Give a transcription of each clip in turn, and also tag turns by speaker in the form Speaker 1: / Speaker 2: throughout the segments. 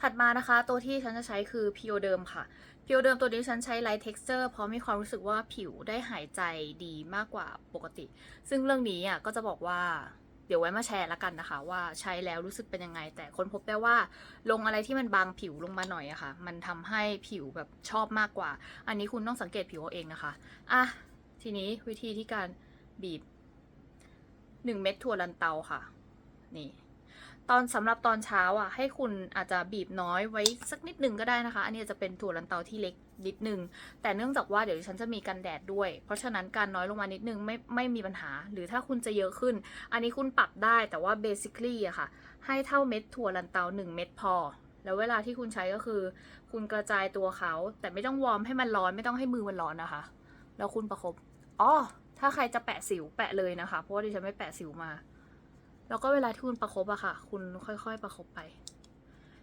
Speaker 1: ถัดมานะคะตัวที่ฉันจะใช้คือพิโอเดิมค่ะพิโอเดิมตัวนี้ฉันใช้ไลท์เท็กซ์เจอร์เพราะมีความรู้สึกว่าผิวได้หายใจดีมากกว่าปกติ ซึ่งเรื่องนี้อะก็จะบอกว่าเดี๋ยวไว้มาแชร์ล้วกันนะคะ ว่าใช้แล้วรู้สึกเป็นยังไง แต่คนพบได้ว่าลงอะไรที่มันบางผิวลงมาหน่อยอะค่ะ มันทำให้ผิวแบบชอบมากกว่า อันนี้คุณต้องสังเกตผิวเอาเองนะคะอะทีนี้วิธีที่การบีบ 1 เม็ดถั่วลันเตาค่ะ นี่ ตอนสำหรับตอนเช้าอะ ให้คุณอาจจะบีบน้อยไว้สักนิดหนึ่งก็ได้นะคะ อันนี้จะเป็นถั่วลันเตาที่เล็กนิดนึง แต่เนื่องจากว่าเดี๋ยวฉันจะมีกันแดดด้วย เพราะฉะนั้นการน้อยลงมานิดนึงไม่ไม่มีปัญหา หรือถ้าคุณจะเยอะขึ้น อันนี้คุณปรับได้แต่ว่า basically อะค่ะ ให้เท่าเม็ดถั่วลันเตา 1 เม็ดพอ แล้วเวลาที่คุณใช้ก็คือ คุณกระจายตัวเขา แต่ไม่ต้องวอร์มให้มันร้อนไม่ต้องให้มือมันร้อนนะคะ แล้วคุณประคบอ๋อถ้าใครจะแปะสิวแปะเลยนะคะ เพราะว่าดิฉันไม่แปะสิวมา แล้วก็เวลาที่คุณประคบอะค่ะ คุณค่อยๆประคบไป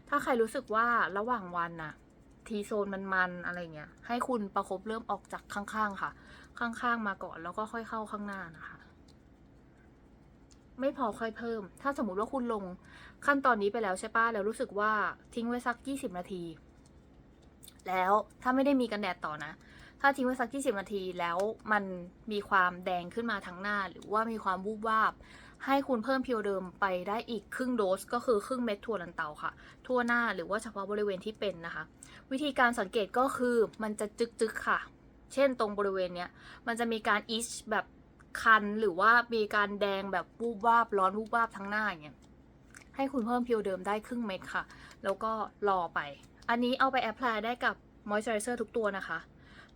Speaker 1: ถ้าใครรู้สึกว่าระหว่างวันน่ะ ทีโซนมันมันๆอะไรเงี้ย ให้คุณประคบเริ่มออกจากข้างๆค่ะ ข้างๆมาก่อนแล้วก็ค่อยเข้าข้างหน้านะคะ ไม่พอค่อยเพิ่ม ถ้าสมมติว่าคุณลงขั้นตอนนี้ไปแล้วใช่ป้ะแล้วรู้สึกว่าทิ้งไว้สักยี่สิบนาที แล้วถ้าไม่ได้มีกันแดดต่อนะถ้าทิ้งไว้สักยี่สิบนาทีแล้วมันมีความแดงขึ้นมาทั้งหน้า หรือว่ามีความวูบวาบ ให้คุณเพิ่มพียวเดิมไปได้อีกครึ่งโดส ก็คือครึ่งเม็ดทั่วลันเตาค่ะ ทั่วหน้าหรือว่าเฉพาะบริเวณที่เป็นนะคะ วิธีการสังเกตก็คือมันจะจึกๆค่ะ เช่นตรงบริเวณเนี้ยมันจะมีการอิชแบบคันหรือว่ามีการแดงแบบวูบวาบร้อนวูบวาบทั้งหน้าอย่างเงี้ยให้คุณเพิ่มพียวเดิมได้ครึ่งเม็ดค่ะ แล้วก็รอไป อันนี้เอาไปแอพพลายได้กับมอยส์เจอไรเซอร์ทุกตัวนะคะ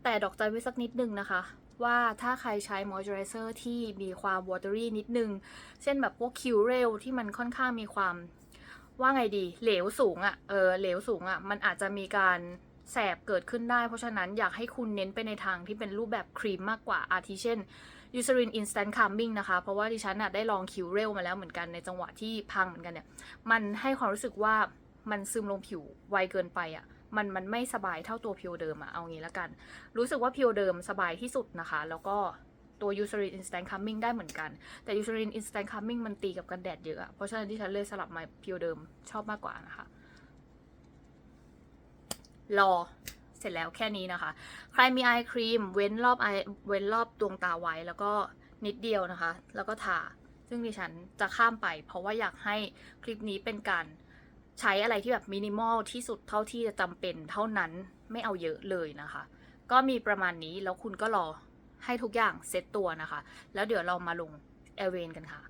Speaker 1: แต่ดอกจันไว้สักนิดนึงนะคะ ว่าถ้าใครใช้มอยส์เจอไรเซอร์ที่มีความวอเตอรี่นิดนึง เช่นแบบพวกคิวเรลที่มันค่อนข้างมีความว่าไงดี เหลวสูงอะ่ะเออเหลวสูงอะ่ะ มันอาจจะมีการแสบเกิดขึ้นได้ เพราะฉะนั้นอยากให้คุณเน้นไปในทางที่เป็นรูปแบบครีมมากกว่า อาทิเช่นยูซ r ริน Instant Calming นะคะ เพราะว่าดิฉันน่ะได้ลองคิวเรลมาแล้วเหมือนกันในจังหวะที่พังเหมือนกันเนี่ย มันให้ความรู้สึกว่ามันซึมลงผิวไวเกินไปอะ่ะ มันมันไม่สบายเท่าตัวพิวเดิมอะเอางี้ละกัน รู้สึกว่าพิวเดิมสบายที่สุดนะคะ แล้วก็ตัว u s e r i n Instant Calming ได้เหมือนกัน แต่ u s e r i n Instant Calming มันตีกับกันแดดเยอะอะ เพราะฉะนั้นที่ฉันเลยสลับมาพิวเดิมชอบมากกว่านะคะ รอเสร็จแล้วแค่นี้นะคะ ใครมีไอครีมเว้นรอบไอเว้นรอบดวงตาไว้แล้วก็นิดเดียวนะคะ แล้วก็ทา ซึ่งดิฉันจะข้ามไป เพราะว่าอยากให้คลิปนี้เป็นการ ใช้อะไรที่แบบมินิมอลที่สุดเท่าที่จะจำเป็นเท่านั้นไม่เอาเยอะเลยนะคะ ก็มีประมาณนี้แล้วคุณก็รอให้ทุกอย่างเซ็ตตัวนะคะ แล้วเดี๋ยวเรามาลงเอเวนกันค่ะ